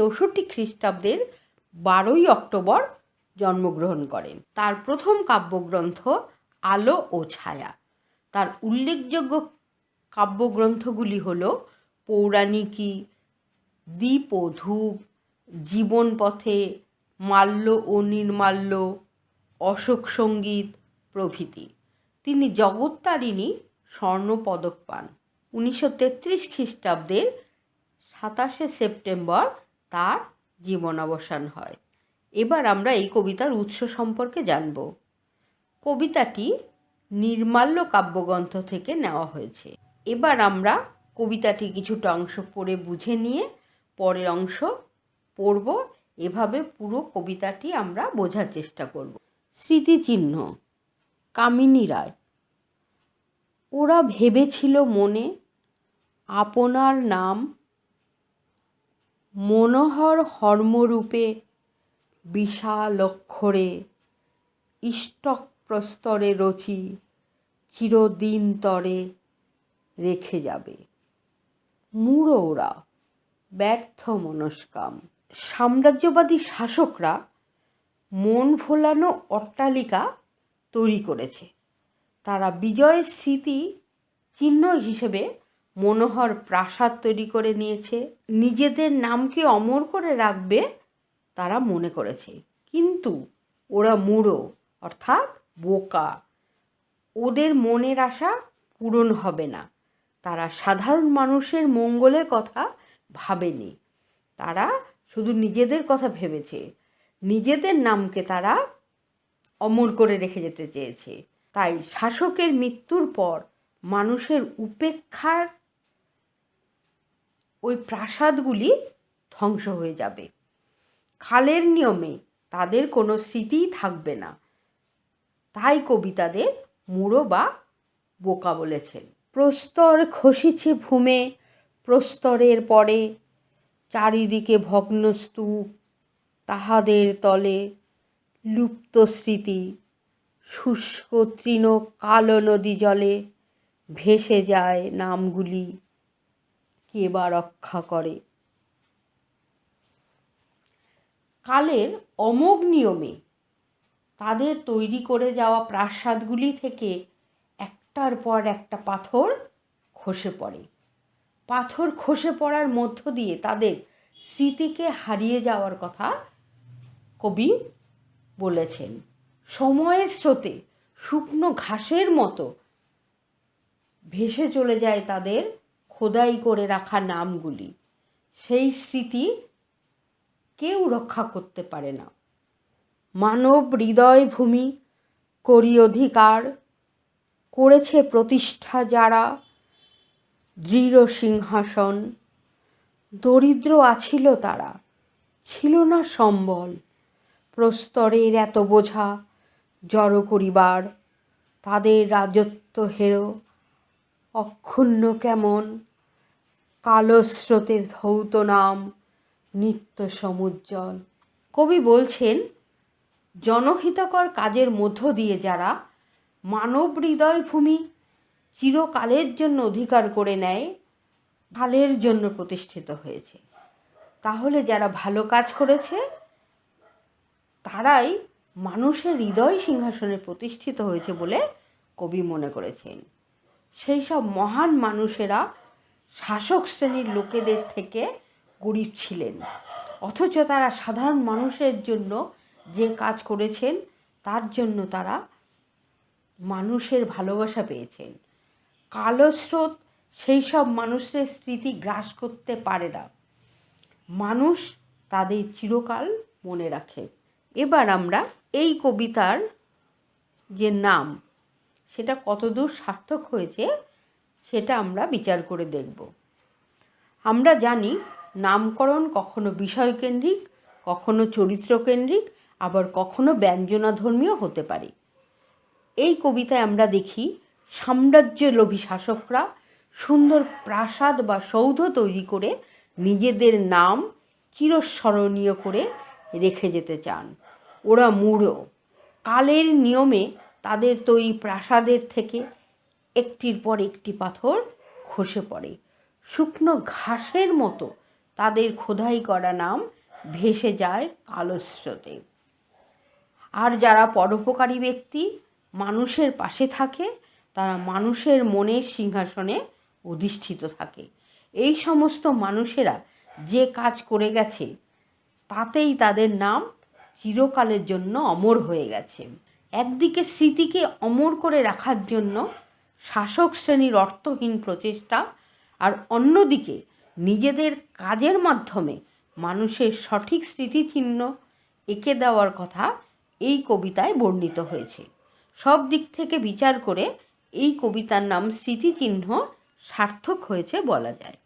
চৌষট্টি খ্রিস্টাব্দের বারোই অক্টোবর জন্মগ্রহণ করেন। তার প্রথম কাব্যগ্রন্থ আলো ও ছায়া। তার উল্লেখযোগ্য কাব্যগ্রন্থগুলি হল পৌরাণিকী, দ্বীপ ও ধূপ, জীবন পথে, মাল্য ও নির্মাল্য, অশোক সংগীত, প্রভৃতি। তিনি জগত্তারিণী স্বর্ণপদক পান। উনিশশো তেত্রিশ খ্রিস্টাব্দের সাতাশে সেপ্টেম্বর তার জীবনাবসান হয়। এবার আমরা এই কবিতার উৎস সম্পর্কে জানব। কবিতাটি নির্মাল্য কাব্যগ্রন্থ থেকে নেওয়া হয়েছে। এবার আমরা কবিতাটি কিছুটা অংশ পড়ে বুঝে নিয়ে পরের অংশ পড়ব। এভাবে পুরো কবিতাটি আমরা বোঝার চেষ্টা করব। স্মৃতিচিহ্ন, কামিনী রায়। ওরা ভেবেছিল মনে, আপনার নাম মনোহর হর্মরূপে বিশাল অক্ষরে ইষ্টক প্রস্তরে রচি চিরদিন তরে রেখে যাবে। মূঢ় ব্যর্থ মনস্কাম সাম্রাজ্যবাদী শাসকরা মন ভোলানো অট্টালিকা তৈরি করেছে। তারা বিজয়ের স্মৃতি চিহ্ন হিসেবে মনোহর প্রাসাদ তৈরি করে নিয়েছে। নিজেদের নামকে অমর করে রাখবে তারা মনে করেছে। কিন্তু ওরা মূঢ় অর্থাৎ বোকা। ওদের মনের আশা পূরণ হবে না। তারা সাধারণ মানুষের মঙ্গলের কথা ভাবেনি। তারা শুধু নিজেদের কথা ভেবেছে। নিজেদের নামকে তারা অমর করে রেখে যেতে চেয়েছে। তাই শাসকের মৃত্যুর পর মানুষের উপেক্ষার ওই প্রাসাদগুলি ধ্বংস হয়ে যাবে। খালের নিয়মে তাদের কোনো স্মৃতিই থাকবে না। তাই কবিতাদের মূঢ় বা বোকা বলেছেন। প্রস্তর খসিছে ভূমে, প্রস্তরের পরে চারিদিকে ভগ্ন স্তূপ তাহাদের তলে লুপ্ত স্মৃতি, শুষ্ক তৃণ কালো নদী জলে ভেসে যায় নামগুলি। কে বা রক্ষা করে? কালের অমোঘ নিয়মে তাদের তৈরি করে যাওয়া প্রাসাদগুলি থেকে একটার পর একটা পাথর খসে পড়ে। পাথর খসে পড়ার মধ্য দিয়ে তাদের স্মৃতিকে হারিয়ে যাওয়ার কথা কবি বলেছেন। সময়ের স্রোতে শুকনো ঘাসের মতো ভেসে চলে যায় তাদের খোদাই করে রাখা নামগুলি। সেই স্মৃতি কেউ রক্ষা করতে পারে না। মানব হৃদয় ভূমি করি অধিকার করেছে প্রতিষ্ঠা যারা দৃঢ় সিংহাসন। দরিদ্র আছিল তারা, ছিল না সম্বল। প্রস্তরের এত বোঝা জড়ো করিবার, তাদের রাজত্ব হেরো, অক্ষুণ্ণ কেমন? কালো স্রোতের ধৌত নাম, নিত্য সমুজ্জ্বল। কবি বলছেন, জনহিতকর কাজের মধ্য দিয়ে যারা মানব হৃদয় ভূমি চিরকালের জন্য অধিকার করে নেয়, কালের জন্য প্রতিষ্ঠিত হয়েছে। তাহলে যারা ভালো কাজ করেছে, তারাই মানুষের হৃদয় সিংহাসনে প্রতিষ্ঠিত হয়েছে বলে কবি মনে করেছেন। সেই সব মহান মানুষেরা শাসক শ্রেণির লোকেদের থেকে গরিব ছিলেন। অথচ তারা সাধারণ মানুষের জন্য যে কাজ করেছেন, তার জন্য তারা মানুষের ভালোবাসা পেয়েছেন। কালো স্রোত সেই সব মানুষের স্মৃতি গ্রাস করতে পারে না। মানুষ তাদের চিরকাল মনে রাখে। এবার আমরা এই কবিতার যে নাম, সেটা কতদূর সার্থক হয়েছে সেটা আমরা বিচার করে দেখব। আমরা জানি নামকরণ কখনো বিষয়কেন্দ্রিক, কখনো চরিত্রকেন্দ্রিক, আবার কখনো ব্যঞ্জনাধর্মীয় হতে পারে। এই কবিতায় আমরা দেখি সাম্রাজ্যলোভী শাসকরা সুন্দর প্রাসাদ বা সৌধ তৈরি করে নিজেদের নাম চিরস্মরণীয় করে রেখে যেতে চান। ওরা মূঢ়। কালের নিয়মে তাদের তৈরি প্রাসাদের থেকে একটির পর একটি পাথর খসে পড়ে। শুকনো ঘাসের মতো তাদের খোদাই করা নাম ভেসে যায় কালো স্রোতে। আর যারা পরোপকারী ব্যক্তি, মানুষের পাশে থাকে, তারা মানুষের মনের সিংহাসনে অধিষ্ঠিত থাকে। এই সমস্ত মানুষেরা যে কাজ করে গেছে, তাতেই তাদের নাম চিরকালের জন্য অমর হয়ে গেছে। একদিকে স্মৃতিকে অমর করে রাখার জন্য শাসক শ্রেণির অর্থহীন প্রচেষ্টা আর অন্যদিকে নিজেদের কাজের মাধ্যমে মানুষের সঠিক স্মৃতিচিহ্ন এঁকে দেওয়ার কথা এই কবিতায় বর্ণিত হয়েছে। সব দিক থেকে বিচার করে এই কবিতার নাম স্মৃতিচিহ্ন সার্থক হয়েছে বলা যায়।